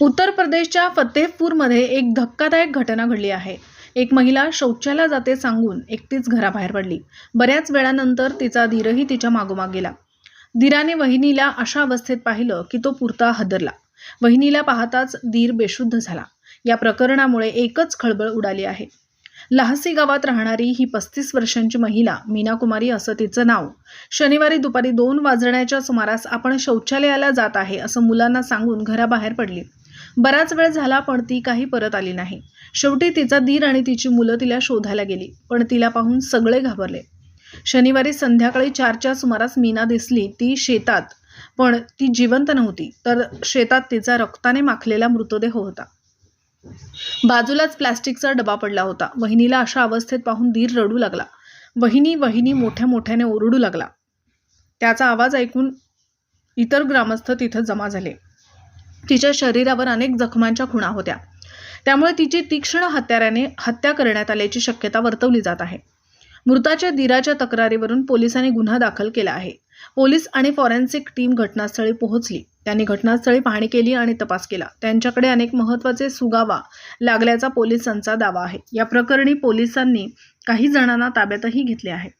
उत्तर प्रदेशच्या फतेहपूरमध्ये एक धक्कादायक घटना घडली आहे. एक महिला शौचाला जाते सांगून एकटीच घराबाहेर पडली. बऱ्याच वेळानंतर तिचा धीरही तिच्या मागोमाग गेला. धीराने वहिनीला अशा अवस्थेत पाहिलं की तो पुरता हदरला. वहिनीला पाहताच धीर बेशुद्ध झाला. या प्रकरणामुळे एकच खळबळ उडाली आहे. लहासी गावात राहणारी ही पस्तीस वर्षांची महिला मीना कुमारी असं तिचं नाव. शनिवारी दुपारी दोन वाजण्याच्या सुमारास आपण शौचालयाला जात आहे असं मुलांना सांगून घराबाहेर पडली. बराच वेळ झाला पण ती काही परत आली नाही. शेवटी तिचा दीर आणि तिची मुलं तिला शोधायला गेली पण तिला पाहून सगळे घाबरले. शनिवारी संध्याकाळी चारच्या सुमारास मीना दिसली ती शेतात पण ती जिवंत नव्हती तर शेतात तिचा रक्ताने माखलेला मृतदेह होता. बाजूलाच प्लॅस्टिकचा डबा पडला होता. वहिनीला अशा अवस्थेत पाहून धीर रडू लागला. वहिनी वहिनी मोठ्या मोठ्याने ओरडू लागला. त्याचा आवाज ऐकून इतर ग्रामस्थ तिथं जमा झाले. तिच्या शरीरावर अनेक जखमांच्या खुणा होत्या. त्यामुळे तिची तीक्ष्ण हत्याराने हत्या करण्यात आल्याची शक्यता वर्तवली जात आहे. मृताच्या दिराच्या तक्रारीवरून पोलिसांनी गुन्हा दाखल केला आहे. पोलीस आणि फॉरेन्सिक टीम घटनास्थळी पोहोचली. त्यांनी घटनास्थळी पाहणी केली आणि तपास केला. त्यांच्याकडे अनेक महत्त्वाचे सुगावा लागल्याचा पोलिसांचा दावा आहे. या प्रकरणी पोलिसांनी काही जणांना ताब्यातही घेतले आहे.